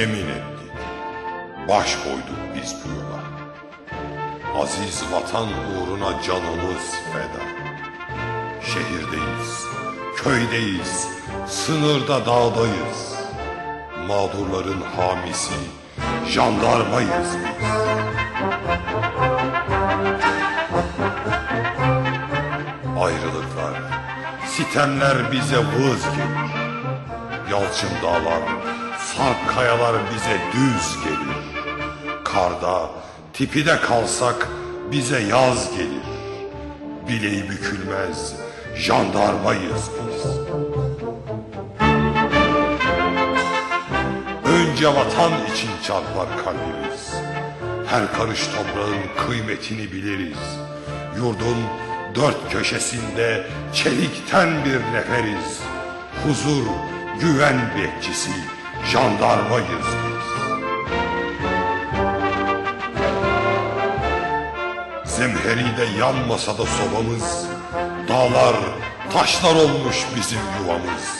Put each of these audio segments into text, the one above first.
yemin ettik. Baş koyduk biz bu yola. Aziz vatan uğruna canımız feda. Şehirdeyiz, köydeyiz, sınırda dağdayız. Mağdurların hamisi, jandarmayız biz. Ayrılıklar, sitemler bize vız gelir. Yalçın dağlar, sarp kayalar bize düz gelir. Karda, tipide kalsak bize yaz gelir. Bileği bükülmez, jandarmayız biz. Önce vatan için çarpar kalbimiz. Her karış toprağın kıymetini biliriz. Yurdun dört köşesinde çelikten bir neferiz. Huzur, güven bekçisi, jandarmayız biz. Zemheride yanmasa da sobamız, dağlar, taşlar olmuş bizim yuvamız.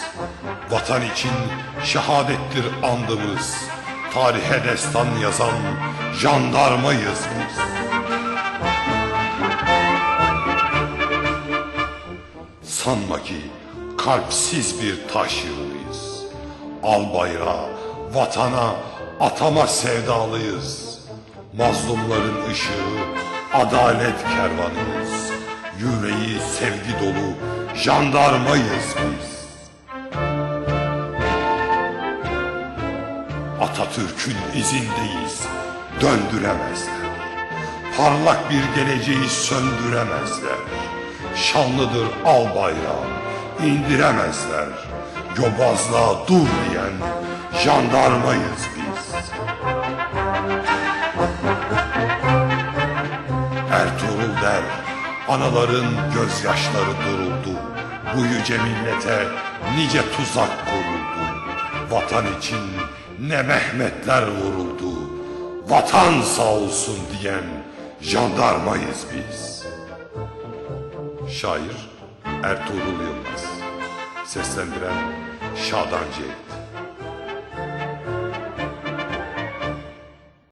Vatan için şehadettir andımız, tarihe destan yazan jandarmayız biz. Sanma ki kalpsiz bir taş yığınıyız. Al bayrağı, vatana, atama sevdalıyız. Mazlumların ışığı, adalet kervanıyız. Yüreği sevgi dolu jandarmayız biz. Atatürk'ün izindeyiz, döndüremezler. Parlak bir geleceği söndüremezler. Şanlıdır al bayrağı, indiremezler. Yobazlığa dur diyen jandarmayız biz. Ertuğrul der, anaların gözyaşları duruldu. Bu yüce millete nice tuzak kuruldu. Vatan için ne Mehmetler vuruldu. Vatan sağ olsun diyen jandarmayız biz. Şair Ertuğrul Yılmaz Seslendiren Şadan Cenk